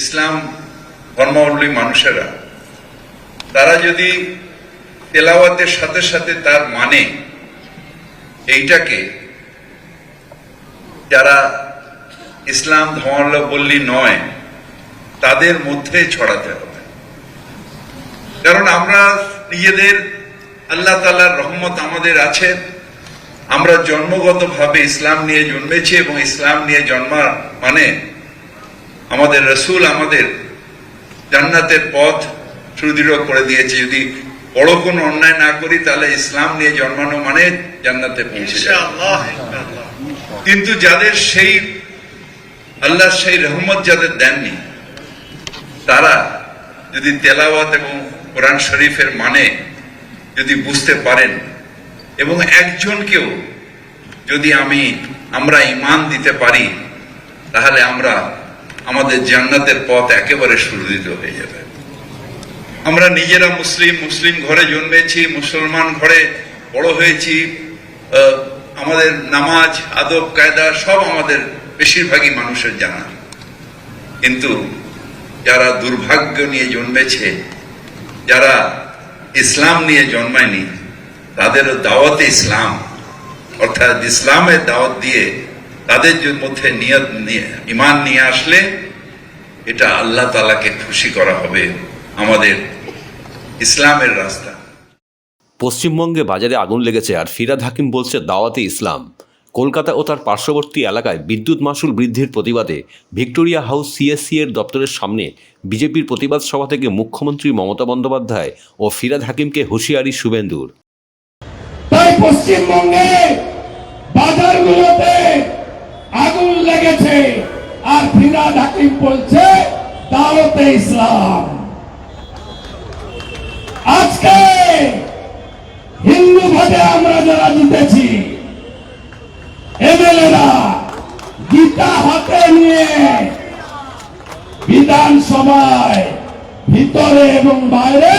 ইসলাম ধর্মাবলী মানুষেরা, তারা যদি তেলাওয়াতের সাথে সাথে তার মানে এইটাকে যারা ইসলাম ধর্মাবলম্বী নয়, তাদের মধ্যে ছড়াতে হবে। কারণ আমরা নিজেদের আল্লাহ তালার রহমত আমাদের আছে, আমরা জন্মগতভাবে ইসলাম নিয়ে জন্মেছি এবং ইসলাম নিয়ে জন্মার মানে আমাদের রসুল আমাদের জান্নাতের পথ সুদৃঢ় করে দিয়েছে। যদি বড় কোনো অন্যায় না করি তাহলে ইসলাম নিয়ে জন্মানো মানে জান্নাতে পৌঁছে কিন্তু যাদের সেই আল্লাহ সেই রহমত যাদের দেননি তারা যদি তেলাওয়াত এবং কোরআন শরীফের মানে যদি বুঝতে পারেন এবং একজনকেও যদি আমি আমরা ইমান দিতে পারি তাহলে আমরা আমাদের জান্নাতের পথ একেবারে সুরুদিত হয়ে যাবে। আমরা নিজেরা মুসলিম মুসলিম ঘরে জন্মেছি, মুসলমান ঘরে বড় হয়েছি আমাদের নামাজ, আদব, কায়দা সব আমাদের বেশিরভাগই মানুষের জানা। কিন্তু যারা দুর্ভাগ্য নিয়ে জন্মেছে, যারা ইসলাম নিয়ে জন্মায়নি, তাদেরও দাওয়াতে ইসলাম, অর্থাৎ ইসলামের দাওয়াত দিয়ে তাদের মধ্যে নিয়ত নিয়ে ইমান নিয়ে আসলে এটা আল্লাহ তালাকে খুশি করা হবে আমাদের ইসলামের রাস্তা। পশ্চিমবঙ্গে বাজারে আগুন লেগেছে আর ফিরাদ হাকিম বলছে দাওয়াতে ইসলাম। কলকাতা ও তার পার্শ্ববর্তী এলাকায় বিদ্যুৎ মাসুল বৃদ্ধির প্রতিবাদে ভিক্টোরিয়া হাউস সিএসসি এর দপ্তরের সামনে বিজেপির প্রতিবাদ সভা থেকে মুখ্যমন্ত্রী মমতা বন্দ্যোপাধ্যায় ও ফিরাদ হাকিমকে হুঁশিয়ারি শুভেন্দুর। তাই পশ্চিমবঙ্গে বাজারগুলোতে হাকিম বলছে দাওয়াতে ইসলাম আজকে হিন্দু ভোটে আমরা যারা জিতেছি, এমএলএরা গীতা হাতে নিয়ে বিধানসভায় ভিতরে এবং বাইরে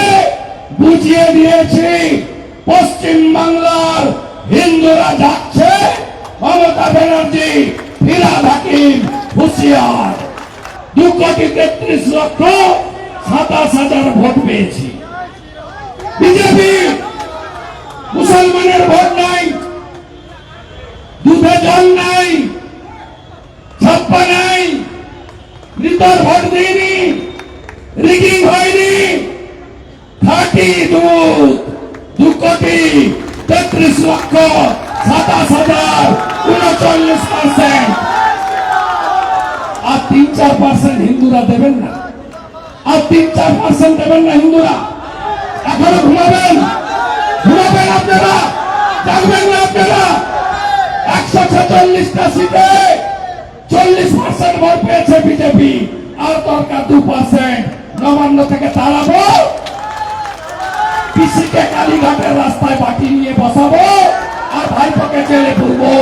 বুঝিয়ে দিয়েছি, পশ্চিম বাংলার হিন্দুরা যাচ্ছে, মমতা ব্যানার্জি, ফিরাদ হাকিম, হুশিয়ার। দু কোটি তেত্রিশ লক্ষ সাতাশ হাজার ভোট পেয়েছি। বিজেপি মুসলমানের ভোট নাই, দুধে জল নাই, ছাপ্পা নাই, মৃতর ভোট দিইনি, রিগিং হয়নি। খাঁটি দুধ দু কোটি তেত্রিশ লক্ষ সাতাশ হাজার উনচল্লিশ পার্সেন্ট চার পার্সেন্ট হিন্দুরা দেবেন না। আর তিন চার পার্সেন্ট দেবেন না হিন্দুরা। এখনও ঘুমাবেন? ঘুমাবেন আপনারা? জানবেন না আপনারা? একশো ছেচল্লিশটা সিটে চল্লিশ পার্সেন্ট ভোট পেয়েছে বিজেপি। আর দরকার দু পার্সেন্ট নবান্ন থেকে তাড়াবো। পিসিকে কালীঘাটের রাস্তায় বাটি নিয়ে বসাবো। আর ভাইপোকে জেলে পুরবো